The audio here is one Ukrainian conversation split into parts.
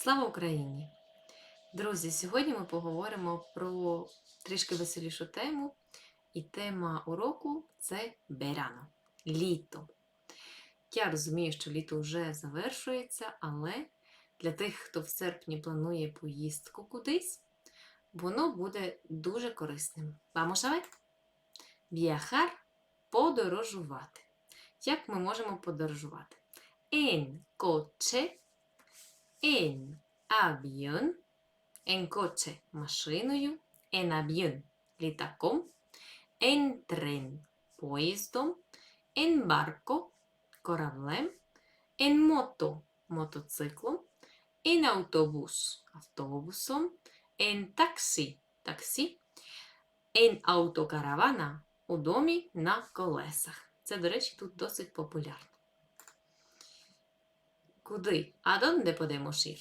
Слава Україні! Друзі, сьогодні ми поговоримо про трішки веселішу тему. І тема уроку це берано, літо. Я розумію, що літо вже завершується, але для тих, хто в серпні планує поїздку кудись, воно буде дуже корисним. Vamos a ver? Подорожувати. Як ми можемо подорожувати? En coche en avión, en coche машиною, en avión літаком, en tren поїздом, en barco кораблем, en moto мотоциклом, en autobús автобусом, en taxi таксі, en autocaravana у домі на колесах. Це, до речі, тут досить популярно. Куди? А донde podemos ir?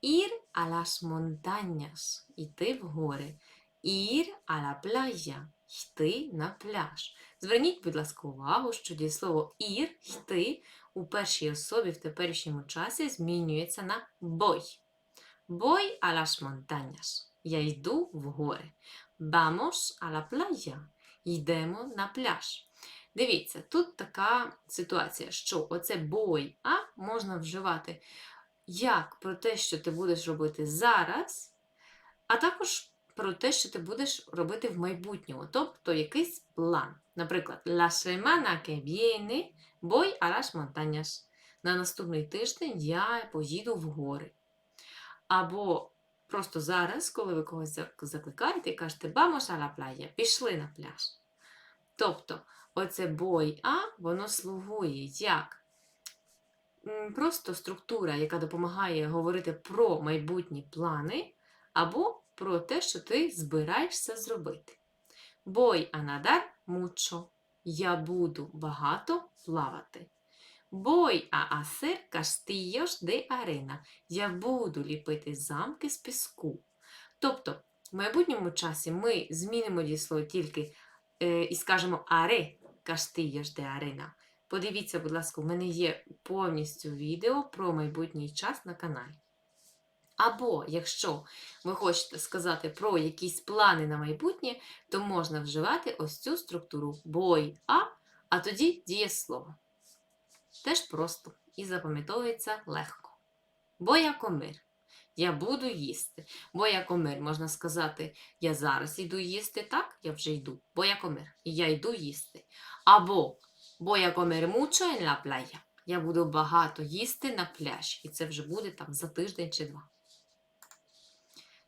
Ir a las montañas. Іти в гори. Ir a la playa. Йти на пляж. Зверніть, будь ласка, увагу, що дієслово ir йти у першій особі в теперішньому часі змінюється на voy. Voy a las montañas. Я йду в гори. Vamos a la playa. Йдемо на пляж. Дивіться, тут така ситуація, що оце бой а можна вживати як про те, що ти будеш робити зараз, а також про те, що ти будеш робити в майбутньому, тобто якийсь план. Наприклад, la semana que viene voy a las montañas. На наступний тиждень я поїду в гори. Або просто зараз, коли ви когось закликаєте і кажете vamos a la playa, пішли на пляж. Тобто, оце бой А, воно слугує як просто структура, яка допомагає говорити про майбутні плани, або про те, що ти збираєшся зробити. Бой а надар мучо. Я буду багато плавати. Бой а hacer castillos de arena. Я буду ліпити замки з піску. Тобто, в майбутньому часі ми змінимо дієслово тільки е, і скажемо аре castillos de arena. Подивіться, будь ласка, у мене є повністю відео про майбутній час на каналі. Або, якщо ви хочете сказати про якісь плани на майбутнє, то можна вживати ось цю структуру бой а, а тоді дієслово. Теж просто і запам'ятовується легко. Боя комир. Я буду їсти. Боя комир, можна сказати, я зараз йду їсти, так? Я вже йду. Боя комир. І я йду їсти. Або Voy a comer mucho en la. Я буду багато їсти на пляжі. І це вже буде там за тиждень чи два.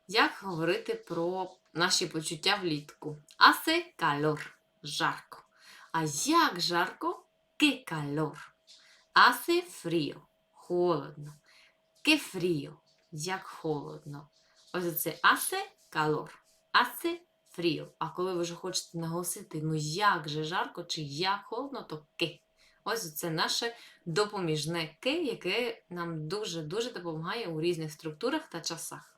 Як говорити про наші почуття влітку? Hace calor. Жарко. А як жарко? Que calor. Hace frío. Холодно. Que frío. Як холодно. Ось це hace calor. Hace фріо. А коли ви вже хочете наголосити, ну як же жарко чи як холодно, то ки. Ось це наше допоміжне ки, яке нам дуже-дуже допомагає у різних структурах та часах.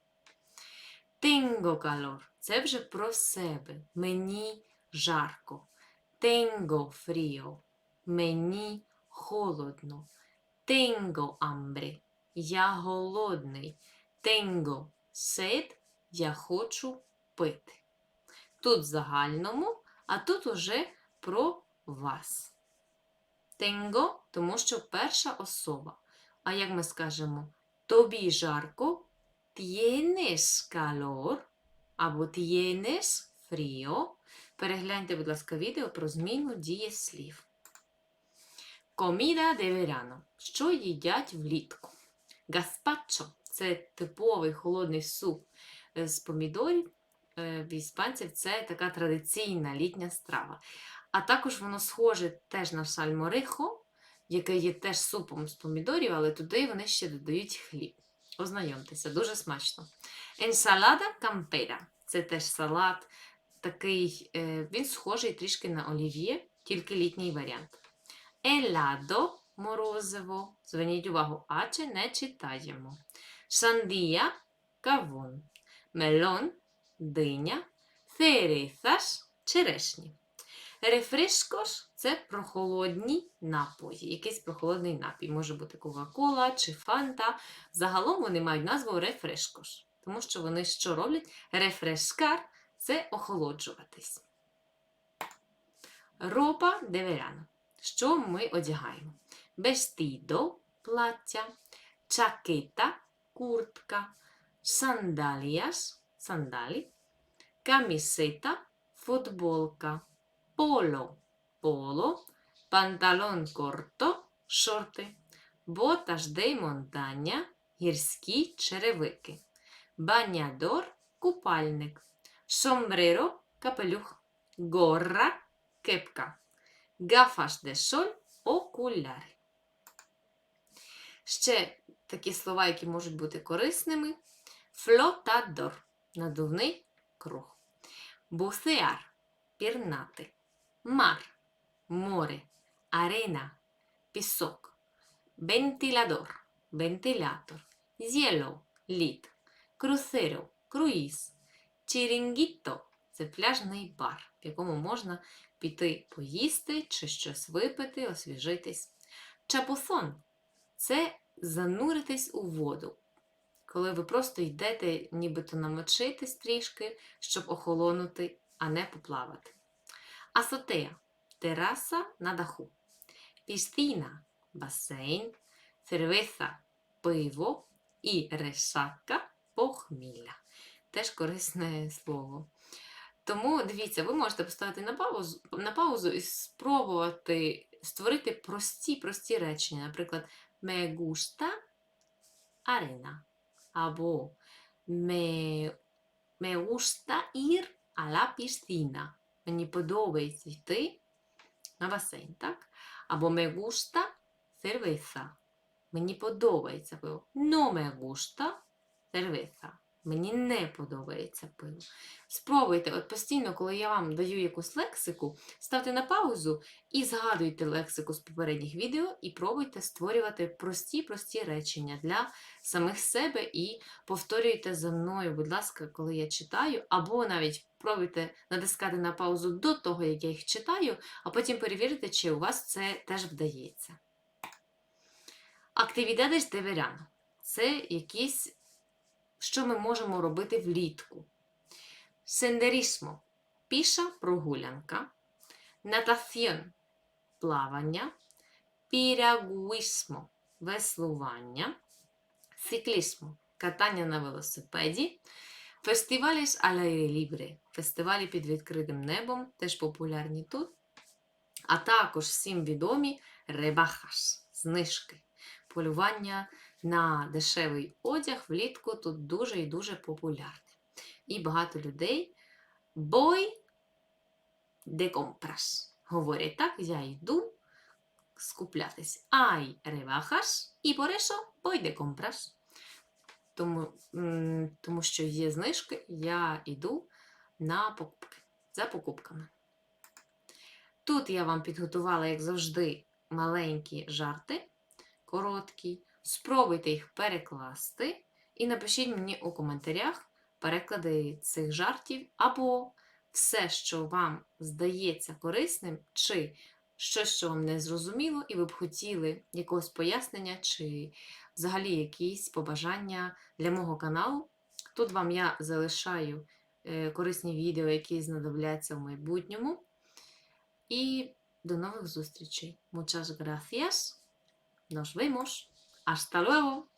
Tengo calor. Це вже про себе. Мені жарко. Tengo frío. Мені холодно. Tengo hambre. Я голодний. Tengo sed. Я хочу пити. Тут в загальному, а тут уже про вас. Tengo, тому що перша особа. А як ми скажемо, тобі жарко, tienes calor або tienes frío. Перегляньте, будь ласка, відео про зміну дієслів. Коміда de verano. Що їдять влітку? Гаспачо це типовий холодний суп е, з помідорів е, в іспанців це така традиційна літня страва. А також воно схоже теж на сальморихо, яке є теж супом з помідорів, але туди вони ще додають хліб. Ознайомтеся, дуже смачно. Енсалада кампера це теж салат, такий, е, він схожий трішки на олів'є, тільки літній варіант. Еладо морозиво. Зверніть увагу, аче не читаємо. Сандія кавун. Мелон диня, цересаш черешні. Рефришкош це прохолодні напої, якийсь прохолодний напій. Може бути Кока-Кола чи Фанта. Загалом вони мають назву рефришкош, тому що вони що роблять? Рефрешкар це охолоджуватись. Ропа де верано. Що ми одягаємо? Vestido – плаття, чакета – куртка, сандаліяс – сандалі, камісета – футболка, поло – поло, панталон корто – шорти, боташ де монтання – гірські черевики, банядор – купальник, сомбреро – капелюх, горра – кепка, гафаш де соль – окуляри. Ще такі слова, які можуть бути корисними. Флотадор – надувний круг. Буцеар – пірнати. Мар – море. Арена – пісок. Вентиладор – вентилятор. Зєло – лід. Крусеро – круїз. Чірінгіто – це пляжний бар, в якому можна піти поїсти чи щось випити, освіжитись. Чапусон це зануритись у воду, коли ви просто йдете нібито намочитись трішки, щоб охолонути, а не поплавати. Асотея тераса на даху. Пістіна басейн, сервеса пиво і решака похмілля. Теж корисне слово. Тому дивіться, ви можете поставити на паузу, на паузу і спробувати створити прості прості речення. Наприклад, me gusta arena. Або me, me gusta ir a la piscina. Мені подобається йти на басейн, так? Або me gusta cerveza. Мені подобається пиво. No me gusta cerveza. Мені не подобається пиво. Спробуйте, от постійно, коли я вам даю якусь лексику, ставте на паузу і згадуйте лексику з попередніх відео і пробуйте створювати прості-прості речення для самих себе і повторюйте за мною, будь ласка, коли я читаю, або навіть пробуйте натискати на паузу до того, як я їх читаю, а потім перевірте, чи у вас це теж вдається. Активідадеш де верано. Це якісь, що ми можемо робити влітку. Сендерісмо піша прогулянка, натафьон плавання, пірягуїсмо веслування, циклісмо катання на велосипеді, фестивалі з лібре, фестивалі під відкритим небом, теж популярні тут, а також всім відомі ребахаш, знижки, полювання на дешевий одяг влітку тут дуже і дуже популярне. І багато людей бой де компрас. Говорять так, я йду скуплятись. Ай ревахаш і eso voy de compras. Тому, тому що є знижки, я йду на покупки, за покупками. Тут я вам підготувала, як завжди, маленькі жарти, короткі. Спробуйте їх перекласти і напишіть мені у коментарях переклади цих жартів, або все, що вам здається корисним, чи щось, що вам не зрозуміло, і ви б хотіли якогось пояснення, чи взагалі якісь побажання для мого каналу. Тут вам я залишаю е, корисні відео, які знадобляться в майбутньому. І до нових зустрічей. Muchas gracias. Nos vemos. Hasta luego.